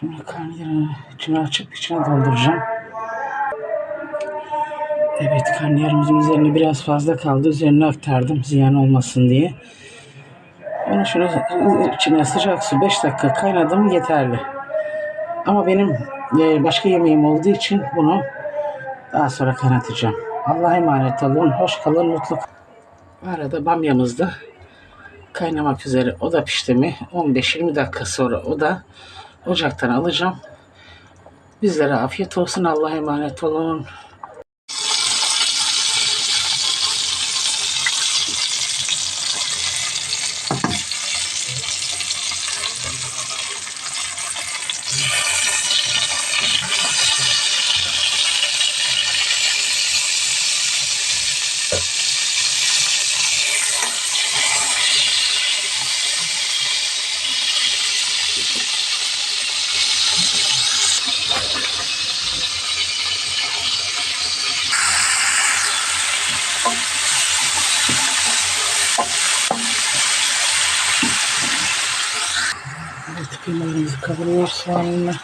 Şimdi karnıyarı içine açıp içine dolduracağım. Evet karnıyarımızın üzerine biraz fazla kaldı. Üzerine aktardım ziyan olmasın diye. Onu şunu içine sıcak su 5 dakika kaynadım yeterli. Ama benim e, başka yemeğim olduğu için bunu daha sonra kaynatacağım. Allah'a emanet olun. Hoş kalın, mutlu kalın. Arada bamyamız da kaynamak üzere. O da pişti mi 15-20 dakika sonra o da ocaktan alacağım. Bizlere afiyet olsun. Allah'a emanet olun. Evet, kıymalarımızı Кималинська Руслана.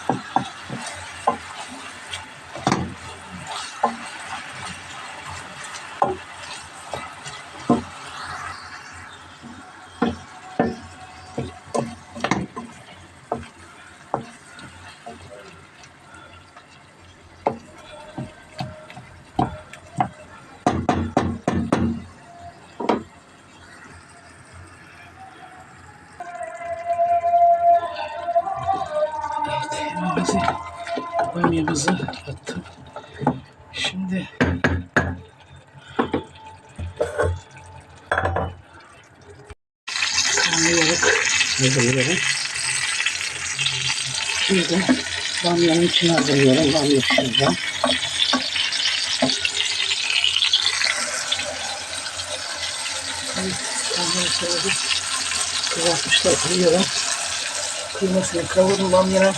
Evet, yemeğimizi, bamyamızı attım. Şimdi karnıyarık hazırlıyorum. Şimdi bamyanın içine hazırlıyorum. Bamya pişireceğim. Şöyle bir kızartmışlar kırıyorum. Kıymasını kavurdum bamyanın.